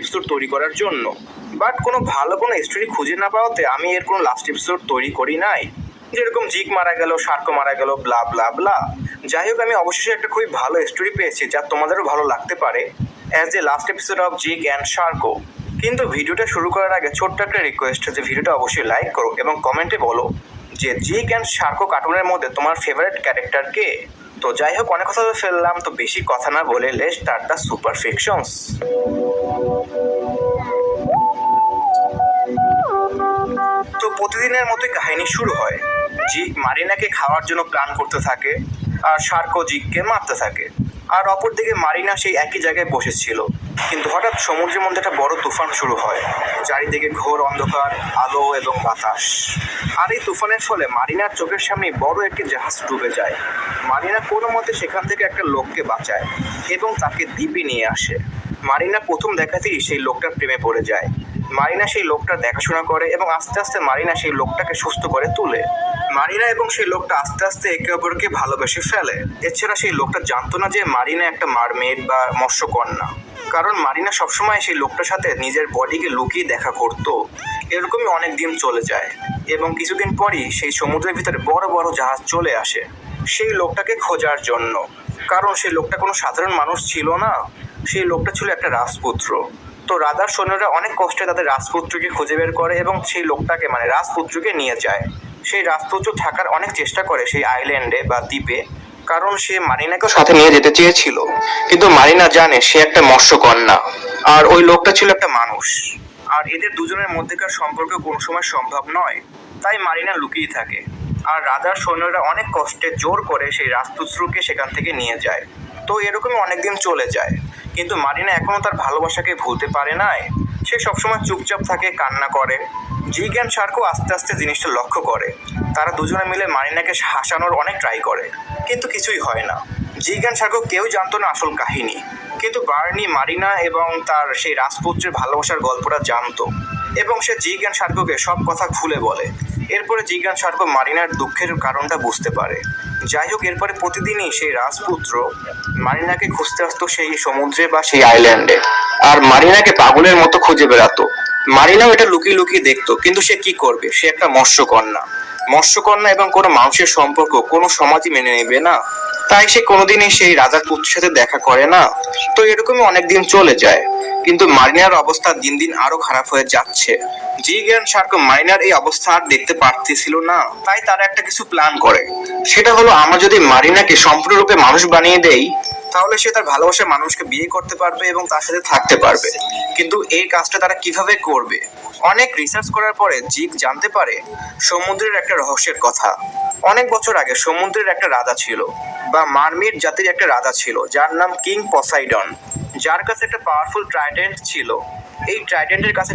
Episode তৈরি করার জন্য। বাট কোনো ভালো কোনো স্টোরি খুঁজে না পাওয়াতে আমি এর কোনো লাস্ট এপিসোড তৈরি করি নাই। যেরকম জিক মারা গেল, শার্ক মারা গেল ব্লা ব্লা ব্লা যাই হোক, আমি অবশেষে একটা খুবই ভালো স্টোরি পেয়েছি, যা তোমাদেরও ভালো লাগতে পারে। As a last episode of Zig and Sharko কিন্তু ভিডিওটা শুরু করার আগে ছোট্ট একটা রিকোয়েস্ট যে ভিডিওটা অবশ্যই লাইক করো এবং কমেন্টে বলো যে জিক অ্যান্ড শার্কো কার্টুনের মধ্যে তোমার ফেভারিট ক্যারেক্টার কে? তো যাই হোক অনেক কথা ফেললাম, তো বেশি কথা না বলে লেস তার দ্য সুপার ফিকশনস। তো প্রতিদিনের মতোই কাহিনী শুরু হয়। জিক মারিনাকে খাওয়ার জন্য প্ল্যান করতে থাকে, আর সার্কো জিককে মারতে থাকে। আর অপরদিকে মারিনা সেই একই জায়গায় বসেছিল। কিন্তু হঠাৎ সমুদ্রের মধ্যে একটা বড় তুফান শুরু হয়, চারিদিকে ঘোর অন্ধকার, আলো এবং বাতাস। আর এই তুফানের ফলে মারিনার চোখের সামনে বড় একটি জাহাজ ডুবে যায়। মারিনা কোনো মতে সেখান থেকে একটা লোককে বাঁচায় এবং তাকে দ্বীপে নিয়ে আসে। মারিনা প্রথম দেখাতেই সেই লোকটার প্রেমে পড়ে যায়। মারিনা সেই লোকটার দেখাশোনা করে এবং আস্তে আস্তে মারিনা সেই লোকটাকে সুস্থ করে তুলে। মারিনা এবং সেই লোকটা আস্তে আস্তে একে অপরকে ভালোবেসে ফেলে। এছাড়া সেই লোকটা জানতো না যে মারিনা একটা মারমেড বা মৎস্যকন্যা। কারণ মারিনা সবসময় সেই লোকটার সাথে নিজের বডিকে লুকিয়ে দেখা করতো। এরকমই অনেক দিন চলে যায় এবং কিছুদিন পরই সেই সমুদ্রের ভিতরে বড় বড় জাহাজ চলে আসে সেই লোকটাকে খোঁজার জন্য। কারণ সেই লোকটা কোনো সাধারণ মানুষ ছিল না। সেই লোকটা ছিল একটা রাজপুত্র। তো রাজার সৈন্যরা অনেক কষ্টে তাদের রাজপুত্রকে খুঁজে বের করে এবং সেই লোকটাকে মানে রাজপুত্রকে নিয়ে যায়। সেই রাজপুত্র থাকার অনেক চেষ্টা করে সেই আইল্যান্ডে বা দ্বীপে, কারণ সে মারিনাকে সাথে নিয়ে যেতে চেয়েছিল। কিন্তু মারিনা জানে সে একটা মৎস্যকন্যা, আর ওই লোকটা ছিল একটা মানুষ। আর এদের দুজনের মধ্যেকার সম্পর্ক কোনো সময় সম্ভব নয়, তাই মারিনা লুকিয়ে থাকে। আর রাজার সৈন্যরা অনেক কষ্টে জোর করে সেই রাজপুত্রকে সেখান থেকে নিয়ে যায়। তো এরকমই অনেকদিন চলে যায়। কিন্তু মারিনা এখনও তার ভালোবাসাকে ভুলতে পারে নাই। সে সবসময় চুপচাপ থাকে, কান্না করে। জিজ্ঞান সার্কও আস্তে আস্তে জিনিসটা লক্ষ্য করে। তারা দুজনে মিলে মারিনাকে হাসানোর অনেক ট্রাই করে। কিন্তু কিছুই হয় না। জিজ্ঞান সার্কও কেউ জানতো না আসল কাহিনী। কিন্তু বার্নি, মারিনা এবং তার সেই রাজপুত্রের ভালোবাসার গল্পটা জানতো। এবং সে জিজ্ঞান সার্ককে সব কথা খুলে বলে। এরপরে জিজ্ঞান সার্ক মারিনার দুঃখের কারণটা বুঝতে পারে। যাই হোক, এরপরে প্রতিদিনই সেই রাজপুত্র মারিনাকে খুঁজতে আসতো সেই সমুদ্রে বা সেই আইল্যান্ডে আর মারিনাকে পাগলের মতো খুঁজে বেড়াতো। মারিনাও এটা লুকিয়ে লুকিয়ে দেখতো, কিন্তু সে কি করবে? সে একটা মৎস্যকন্যা। মৎস্যকন্যা এবং কোনো মানুষের সম্পর্ক কোনো সমাজই মেনে নেবে না। তাই সে কোনোদিনই সেই রাজার পুত্রের সাথে দেখা করে না। তো এরকমই অনেকদিন চলে যায়। কিন্তু মারিনার অবস্থা দিন দিন আরও খারাপ হয়ে যাচ্ছে। জি জ্ঞান সার্ক মারিনার এই অবস্থা আর দেখতে পারতেছিল না। তাই তারা একটা কিছু প্ল্যান করে। সেটা হলো, আমরা যদি মারিনাকে সম্পূর্ণরূপে মানুষ বানিয়ে দেই, তাহলে সে তার ভালোবাসার মানুষকে বিয়ে করতে পারবে এবং তার সাথে থাকতে পারবে। কিন্তু এই কাজটা তারা কীভাবে করবে? অনেক রিসার্চ করার পরে জিক জানতে পারে, সমুদ্রের একটা রহস্যের কথা। অনেক বছর আগে সমুদ্রের একটা রাজা ছিল। বা মারমিট জাতির একটা রাজা ছিল, যার নাম কিং পসাইডন, যার কাছে একটা পাওয়ারফুল ট্রাইডেন্ট ছিল। এই ট্রাইডেন্টের কাছে